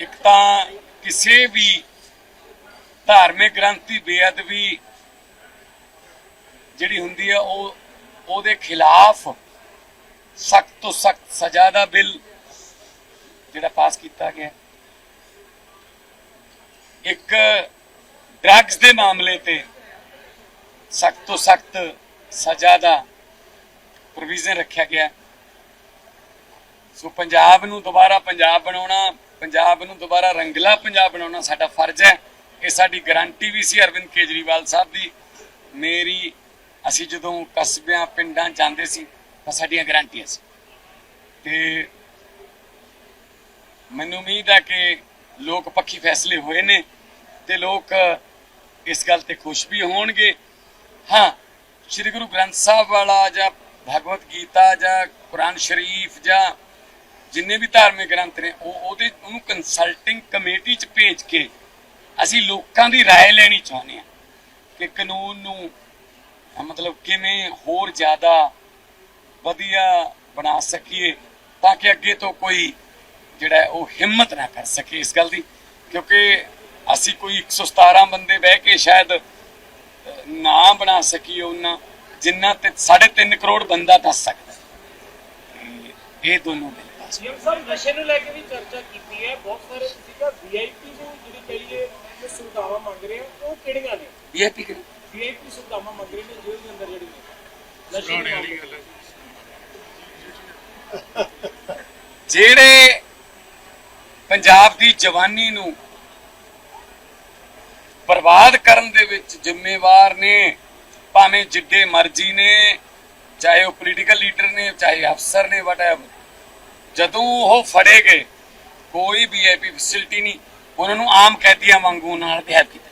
ਇੱਕ ਤਾਂ ਕਿਸੇ ਵੀ ਧਾਰਮਿਕ ਗ੍ਰੰਥ ਦੀ ਬੇਅਦਬੀ ਜਿਹੜੀ ਹੁੰਦੀ ਹੈ ਉਹ ਉਹਦੇ ਖਿਲਾਫ ਸਖਤ ਤੋਂ ਸਖਤ ਸਜ਼ਾ ਦਾ ਬਿੱਲ ਜਿਹੜਾ ਪਾਸ ਕੀਤਾ ਗਿਆ। ਇੱਕ ਡਰੱਗਸ ਦੇ ਮਾਮਲੇ ਤੇ ਸਖਤ ਤੋਂ ਸਖਤ ਸਜ਼ਾ ਦਾ ਪ੍ਰੋਵੀਜ਼ਨ ਰੱਖਿਆ ਗਿਆ। ਸੋ ਪੰਜਾਬ ਨੂੰ ਦੁਬਾਰਾ ਪੰਜਾਬ ਬਣਾਉਣਾ ਪੰਜਾਬ ਨੂੰ ਦੁਬਾਰਾ ਰੰਗਲਾ ਪੰਜਾਬ ਬਣਾਉਣਾ ਸਾਡਾ ਫਰਜ਼ ਹੈ। ਇਹ ਸਾਡੀ ਗਾਰੰਟੀ ਵੀ ਸੀ ਅਰਵਿੰਦ ਕੇਜਰੀਵਾਲ ਸਾਹਿਬ ਦੀ। ਮੇਰੀ, ਅਸੀਂ ਜਦੋਂ ਕਸਬਿਆਂ, ਪਿੰਡਾਂ ਜਾਂਦੇ ਸੀ, ਤਾਂ ਸਾਡੀਆਂ ਗਾਰੰਟੀਆਂ ਸੀ। ਤੇ ਮੈਨੂੰ ਉਮੀਦ ਹੈ ਕਿ ਲੋਕ ਪੱਖੀ ਫੈਸਲੇ ਹੋਏ ਨੇ ਤੇ ਲੋਕ ਇਸ ਗੱਲ ਤੇ ਖੁਸ਼ ਵੀ ਹੋਣਗੇ। ਹਾਂ, ਸ੍ਰੀ ਗੁਰੂ ਗ੍ਰੰਥ ਸਾਹਿਬ ਵਾਲਾ ਜਾਂ ਭਗਵਤ ਗੀਤਾ ਜਾਂ ਕੁਰਾਨ ਸ਼ਰੀਫ ਜਾਂ ਜਿੰਨੇ ਵੀ ਧਾਰਮਿਕ ਗ੍ਰੰਥ ਨੇ ਉਹ ਉਹਦੇ ਉਹਨੂੰ ਕੰਸਲਟਿੰਗ ਕਮੇਟੀ ਚ ਭੇਜ ਕੇ ਅਸੀਂ ਲੋਕਾਂ ਦੀ رائے ਲੈਣੀ ਚਾਹੁੰਦੇ ਹਾਂ ਕਿ ਕਾਨੂੰਨ ਨੂੰ ਅਹ ਮਤਲਬ ਕਿਵੇਂ ਹੋਰ ਜ਼ਿਆਦਾ ਵਧੀਆ ਬਣਾ ਸਕੀਏ ਤਾਂ ਕਿ ਅੱਗੇ ਤੋਂ ਕੋਈ ਜਿਹੜਾ ਹੈ ਉਹ ਹਿੰਮਤ ਨਾ ਕਰ ਸਕੇ ਇਸ ਗੱਲ ਦੀ ਕਿਉਂਕਿ ਅਸੀਂ ਕੋਈ 117 ਬੰਦੇ ਬਹਿ ਕੇ ਸ਼ਾਇਦ ਅਹ, ਨਾ ਬਣਾ ਸਕੀਏ ਉਹਨਾਂ ਜਿੰਨਾ ਤੇ 3.5 ਕਰੋੜ ਬੰਦਾ ਦੱਸ ਸਕਦਾ ਹੈ। ਤੇ ਇਹ ਦੋਨੋਂ ਬਿੱਲ ਪਾਸ ਸੀਐਮ ਸਾਹਿਬ ਨਸ਼ੇ ਨੂੰ ਲੈ ਕੇ ਵੀ ਚਰਚਾ ਕੀਤੀ ਹੈ। ਬਹੁਤ ਸਾਰੇ ਤੁਸੀਂ ਕਿਹਾ ਵੀਆਈਪੀ ਨੂੰ ਜਿਹੜੀ ਕਹੀਏ ਕਿ ਸੁਵਿਧਾਵਾਂ ਮੰਗ ਰਹੇ ਆ ਉਹ ਕਿਹੜੀਆਂ ਨੇ? ਵੀਆਈਪੀ ਕਿਹੜੀ? ਵੀਆਈਪੀ ਸੁਵਿਧਾਵਾਂ ਮੰਗ ਰਹੇ ਨੇ ਜੇਲ੍ਹ ਦੇ ਅੰਦਰ ਜਿਹੜੀ ਨਸ਼ੇ ਦੀ ਵਾਲੀ ਗੱਲ ਜਿਹੜੇ ਪੰਜਾਬ ਦੀ ਜਵਾਨੀ ਨੂੰ ਬਰਬਾਦ ਕਰਨ ਦੇ ਵਿੱਚ ਜ਼ਿੰਮੇਵਾਰ ਨੇ ਭਾਵੇਂ ਜਿੱਡੇ ਮਰਜ਼ੀ ਨੇ ਚਾਹੇ ਉਹ ਪੋਲੀਟੀਕਲ ਲੀਡਰ ਨੇ ਚਾਹੇ ਅਫਸਰ ਨੇ ਵਟਐਵਰ ਜਦੋਂ ਉਹ ਫੜੇ ਗਏ, ਕੋਈ ਵੀਆਈਪੀ ਫੈਸਿਲਿਟੀ ਨਹੀਂ, ਉਹਨਾਂ ਨੂੰ ਆਮ ਕੈਦੀਆਂ ਵਾਂਗੂ ਨਾਲ ਬਿਹੇਵ ਕੀਤਾ